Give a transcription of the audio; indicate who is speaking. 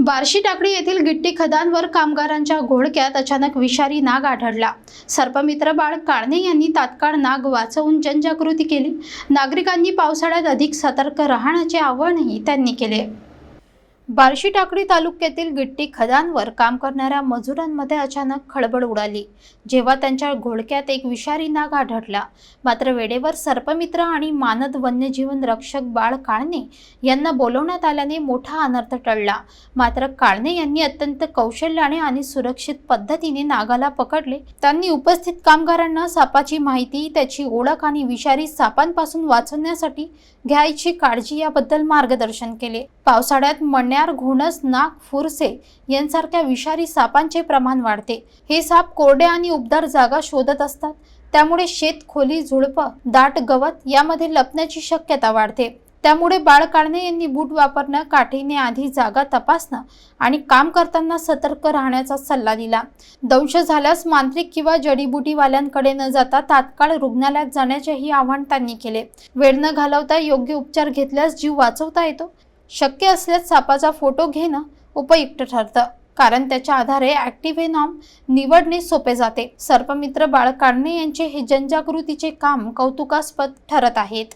Speaker 1: बार्शी टाकळी येथील गिट्टी खदानवर कामगारांच्या घोळक्यात अचानक विषारी नाग आढळला. सर्पमित्र बाळ काळणे यांनी तात्काळ नाग वाचवून जनजागृती केली. नागरिकांनी पावसाळ्यात अधिक सतर्क राहण्याचे आवाहनही त्यांनी केले. बार्शी टाकळी तालुक्यातील गिट्टी खदानवर काम करणाऱ्या मजुरांमध्ये अचानक खळबळ उडाली. जेव्हा त्यांच्या घोळक्यात एक विषारी नाग आढळला. मात्र वेळेवर सर्पमित्र आणि मानद वन्यजीवन रक्षक बाळ काळणे यांना बोलवण्यात आल्याने मोठा अनर्थ टळला. मात्र काळणे यांनी अत्यंत कौशल्याने आणि सुरक्षित पद्धतीने नागाला पकडले. त्यांनी उपस्थित कामगारांना सापाची माहिती त्याची ओळख आणि विषारी सापांपासून वाचवण्यासाठी घ्यायची काळजी याबद्दल मार्गदर्शन केले. पावसाळ्यात मण्यार घोणस नाग फुरसे यांसारख्या विषारी सापांचे प्रमाण वाढते. हे साप कोरड्या आणि उबदार जागा शोधत असतात. त्यामुळे शेत खोली झुडपं दाट गवत यामध्ये लपण्याची शक्यता वाढते. त्यामुळे बाळ काढणे यांनी बूट वापरणं काठीने आधी जागा तपासणं आणि काम करताना सतर्क राहण्याचा सल्ला दिला. दंश झाल्यास मांत्रिक किंवा जडीबुटीवाल्यांकडे न जाता तात्काळ रुग्णालयात जाण्याचेही आवाहन त्यांनी केले. वेळ न घालवता योग्य उपचार घेतल्यास जीव वाचवता येतो. शक्य असल्यास सापाचा फोटो घेणं उपयुक्त ठरतं. कारण त्याच्या आधारे ॲक्टिव्हेनॉम निवडणे सोपे जाते. सर्पमित्र बाळकाडणे यांचे हे जनजागृतीचे काम कौतुकास्पद ठरत आहेत.